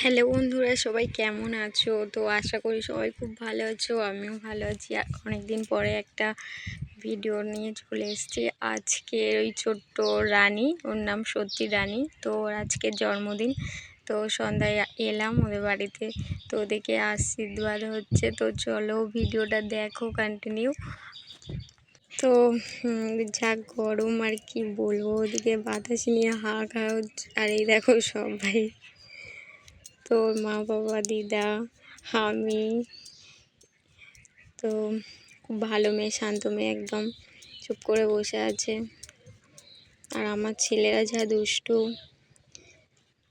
Hello বন্ধুরা, সবাই কেমন আছো? তো আশা করি সবাই খুব ভালো আছো, আমিও ভালো আছি। অনেক দিন পরে একটা ভিডিও নিয়ে চলে এসেছি। আজকে ওই ছোট্ট রানী, ওর নাম সত্যি রানী। তো ওর আজকে জন্মদিন। তো সন্ধ্যায় এলাম ওদের বাড়িতে। তো ওদেরকে আশীর্বাদ হচ্ছে। তো চলো ভিডিওটা দেখো কন্টিনিউ তো যা গরম আর কি বলব, ওদিকে বাতাস নিয়ে হা খাওয়া হচ্ছে। আর এই দেখো সবাই। তোর মা বাবা, দিদা, আমি। তো খুব ভালো মেয়ে, শান্ত মেয়ে একদম। চুপ করে বসে আছে। আর আমার ছেলেরা যা দুষ্টু।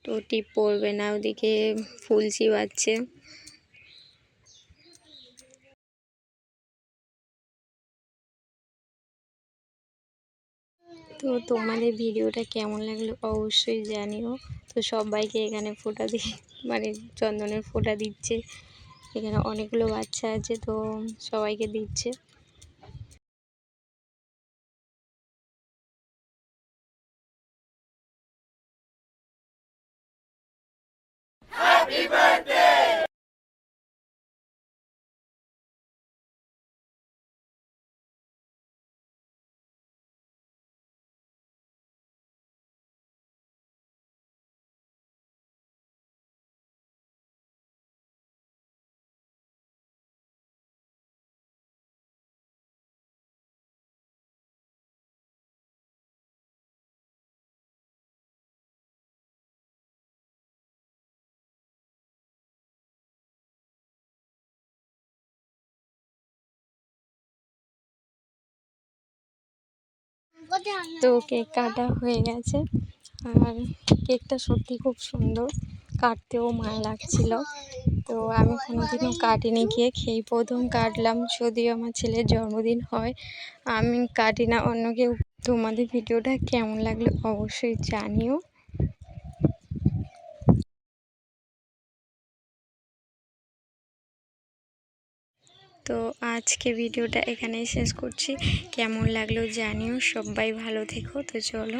তো টিপ পড়বে না, ওদিকে ফুল চিবাচ্ছে। তো তোমাদের ভিডিওটা কেমন লাগল অবশ্যই জানিও। তো সবাইকে এখানে ফোটা দিয়ে মানে চন্দনের ফোটা দিচ্ছে। এখানে অনেকগুলো বাচ্চা আছে, তো সবাইকে দিচ্ছে। Happy! তো কেক কাটা হয়ে গেছে। আর কেকটা সত্যি খুব সুন্দর, কাটতেও মায়া লাগছিল। তো আমি কোনোদিনও কাটিনি কেক এই প্রথম কাটলাম। যদিও আমার ছেলের জন্মদিন হয়, আমি কাটি না অন্য কেউ তোমাদের ভিডিওটা কেমন লাগল অবশ্যই জানিও। তো আজকে ভিডিওটা এখানেই শেষ করছি। কেমন লাগল জানিও সবাই ভালো থেকো তো চলো।